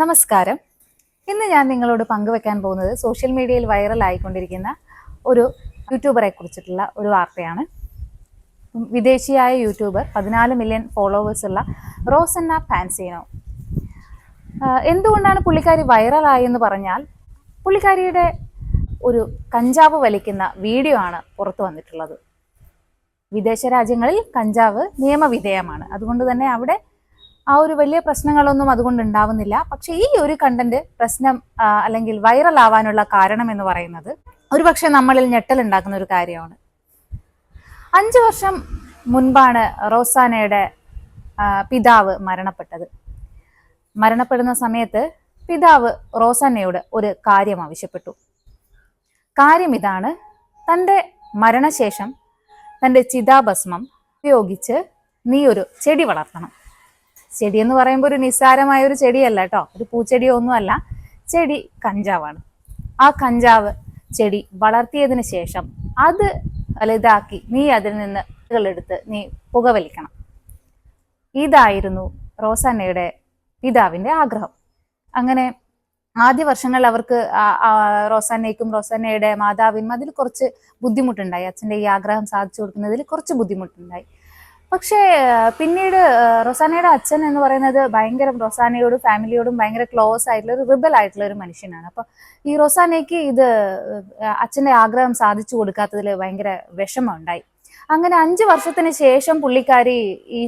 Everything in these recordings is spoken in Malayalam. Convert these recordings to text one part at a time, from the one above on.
നമസ്കാരം. ഇന്ന് ഞാൻ നിങ്ങളോട് പങ്കുവെക്കാൻ പോകുന്നത് സോഷ്യൽ മീഡിയയിൽ വൈറൽ ആയിക്കൊണ്ടിരിക്കുന്ന ഒരു യൂട്യൂബറെ കുറിച്ചിട്ടുള്ള ഒരു വാർത്തയാണ്. വിദേശിയായ യൂട്യൂബർ പതിനാല് മില്യൺ ഫോളോവേഴ്സ് ഉള്ള റോസന്ന ഫാൻസീനോ. എന്തുകൊണ്ടാണ് പുള്ളിക്കാരി വൈറലായെന്ന് പറഞ്ഞാൽ പുള്ളിക്കാരിയുടെ ഒരു കഞ്ചാവ് വലിക്കുന്ന വീഡിയോ ആണ് പുറത്തു വന്നിട്ടുള്ളത്. വിദേശ രാജ്യങ്ങളിൽ കഞ്ചാവ് നിയമവിധേയമാണ്. അതുകൊണ്ട് തന്നെ അവിടെ ആ ഒരു വലിയ പ്രശ്നങ്ങളൊന്നും അതുകൊണ്ട് ഉണ്ടാവുന്നില്ല. പക്ഷെ ഈ ഒരു കണ്ടന്റ് പ്രശ്നം അല്ലെങ്കിൽ വൈറൽ ആവാനുള്ള കാരണം എന്ന് പറയുന്നത് ഒരുപക്ഷെ നമ്മളിൽ ഞെട്ടൽ ഉണ്ടാക്കുന്ന ഒരു കാര്യമാണ്. അഞ്ചു വർഷം മുൻപാണ് റോസാനയുടെ പിതാവ് മരണപ്പെട്ടത്. മരണപ്പെടുന്ന സമയത്ത് പിതാവ് റോസാനയോട് ഒരു കാര്യം ആവശ്യപ്പെട്ടു. കാര്യം ഇതാണ്. തന്റെ മരണശേഷം തന്റെ ചിതാഭസ്മം ഉപയോഗിച്ച് നീ ഒരു ചെടി വളർത്തണം. ചെടി എന്ന് പറയുമ്പോൾ ഒരു നിസ്സാരമായ ഒരു ചെടിയല്ല കേട്ടോ. ഒരു പൂച്ചെടിയോ ഒന്നുമല്ല ചെടി കഞ്ചാവാണ്. ആ കഞ്ചാവ് ചെടി വളർത്തിയതിന് ശേഷം അത് വലുതാക്കി നീ അതിൽ നിന്ന് എടുത്ത് നീ പുകവലിക്കണം. ഇതായിരുന്നു റോസാനയുടെ പിതാവിന്റെ ആഗ്രഹം. അങ്ങനെ ആദ്യ വർഷങ്ങളിൽ അവർക്ക് റോസാനയ്ക്കും റോസാനയുടെ മാതാവിനും അതിൽ കുറച്ച് ബുദ്ധിമുട്ടുണ്ടായി. അച്ഛന്റെ ഈ ആഗ്രഹം സാധിച്ചു കൊടുക്കുന്നതിൽ കുറച്ച് ബുദ്ധിമുട്ടുണ്ടായി. പക്ഷേ പിന്നീട് റൊസാനയുടെ അച്ഛൻ എന്ന് പറയുന്നത് ഭയങ്കര റൊസാനയോടും ഫാമിലിയോടും ഭയങ്കര ക്ലോസ് ആയിട്ടുള്ള ഒരു റിബൽ ആയിട്ടുള്ള ഒരു മനുഷ്യനാണ്. അപ്പൊ ഈ റൊസാനയ്ക്ക് ഇത് അച്ഛന്റെ ആഗ്രഹം സാധിച്ചു കൊടുക്കാത്തതിൽ ഭയങ്കര വിഷമം ഉണ്ടായി. അങ്ങനെ അഞ്ച് വർഷത്തിന് ശേഷം പുള്ളിക്കാരി ഈ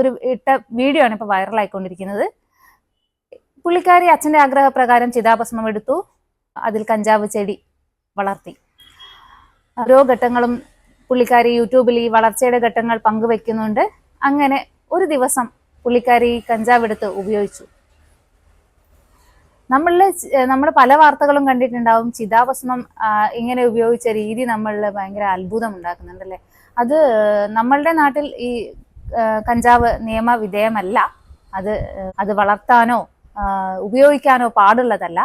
ഒരു ഇട്ട വീഡിയോ ആണ് ഇപ്പൊ വൈറലായിക്കൊണ്ടിരിക്കുന്നത്. പുള്ളിക്കാരി അച്ഛന്റെ ആഗ്രഹപ്രകാരം ചിതാഭസ്മം എടുത്തു അതിൽ കഞ്ചാവ് ചെടി വളർത്തി. ഓരോ ഘട്ടങ്ങളും പുള്ളിക്കാരി യൂട്യൂബിൽ ഈ വളർച്ചയുടെ ഘട്ടങ്ങൾ പങ്കുവെക്കുന്നുണ്ട്. അങ്ങനെ ഒരു ദിവസം പുള്ളിക്കാരി കഞ്ചാവ് എടുത്ത് ഉപയോഗിച്ചു. നമ്മളിൽ നമ്മൾ പല വാർത്തകളും കണ്ടിട്ടുണ്ടാവും. ചിതാഭസ്മം ഇങ്ങനെ ഉപയോഗിച്ച രീതി നമ്മളിൽ ഭയങ്കര അത്ഭുതം ഉണ്ടാക്കുന്നുണ്ടല്ലേ അത് നമ്മളുടെ നാട്ടിൽ ഈ കഞ്ചാവ് നിയമവിധേയമല്ല അത് അത് വളർത്താനോ ഉപയോഗിക്കാനോ പാടുള്ളതല്ല.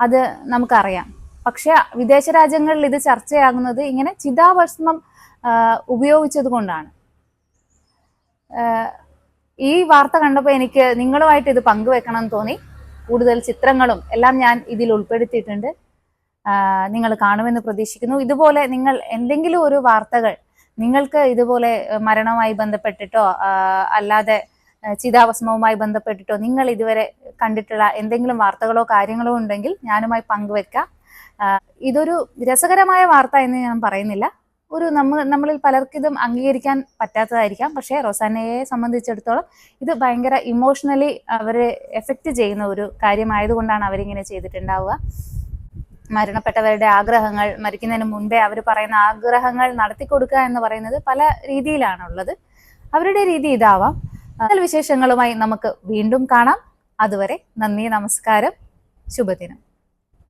അത് നമുക്കറിയാം. പക്ഷെ വിദേശ രാജ്യങ്ങളിൽ ഇത് ചർച്ചയാകുന്നത് ഇങ്ങനെ ചിതാഭസ്മം ഉപയോഗിച്ചത് കൊണ്ടാണ്. ഈ വാർത്ത കണ്ടപ്പോൾ എനിക്ക് നിങ്ങളുമായിട്ട് ഇത് പങ്കുവെക്കണം തോന്നി. കൂടുതൽ ചിത്രങ്ങളും എല്ലാം ഞാൻ ഇതിൽ ഉൾപ്പെടുത്തിയിട്ടുണ്ട്. നിങ്ങൾ കാണുമെന്ന് പ്രതീക്ഷിക്കുന്നു. ഇതുപോലെ നിങ്ങൾ എന്തെങ്കിലും ഒരു വാർത്തകൾ നിങ്ങൾക്ക് ഇതുപോലെ മരണവുമായി ബന്ധപ്പെട്ടിട്ടോ അല്ലാതെ ചിതാഭസ്മവുമായി ബന്ധപ്പെട്ടിട്ടോ നിങ്ങൾ ഇതുവരെ കണ്ടിട്ടുള്ള എന്തെങ്കിലും വാർത്തകളോ കാര്യങ്ങളോ ഉണ്ടെങ്കിൽ ഞാനുമായി പങ്കുവെക്കാം. ഇതൊരു രസകരമായ വാർത്ത എന്ന് ഞാൻ പറയുന്നില്ല. ഒരു നമ്മൾ നമ്മളിൽ പലർക്കും ഇതും അംഗീകരിക്കാൻ പറ്റാത്തതായിരിക്കാം. പക്ഷേ റൊസാനയെ സംബന്ധിച്ചിടത്തോളം ഇത് ഭയങ്കര ഇമോഷണലി അവരെ എഫക്റ്റ് ചെയ്യുന്ന ഒരു കാര്യമായതുകൊണ്ടാണ് അവരിങ്ങനെ ചെയ്തിട്ടുണ്ടാവുക. മരണപ്പെട്ടവരുടെ ആഗ്രഹങ്ങൾ മരിക്കുന്നതിന് മുൻപേ അവർ പറയുന്ന ആഗ്രഹങ്ങൾ നടത്തി കൊടുക്കുക എന്ന് പറയുന്നത് പല രീതിയിലാണുള്ളത്. അവരുടെ രീതി ഇതാവാം. കൂടുതൽ വിശേഷങ്ങളുമായി നമുക്ക് വീണ്ടും കാണാം. അതുവരെ നന്ദി നമസ്കാരം. ശുഭദിനം.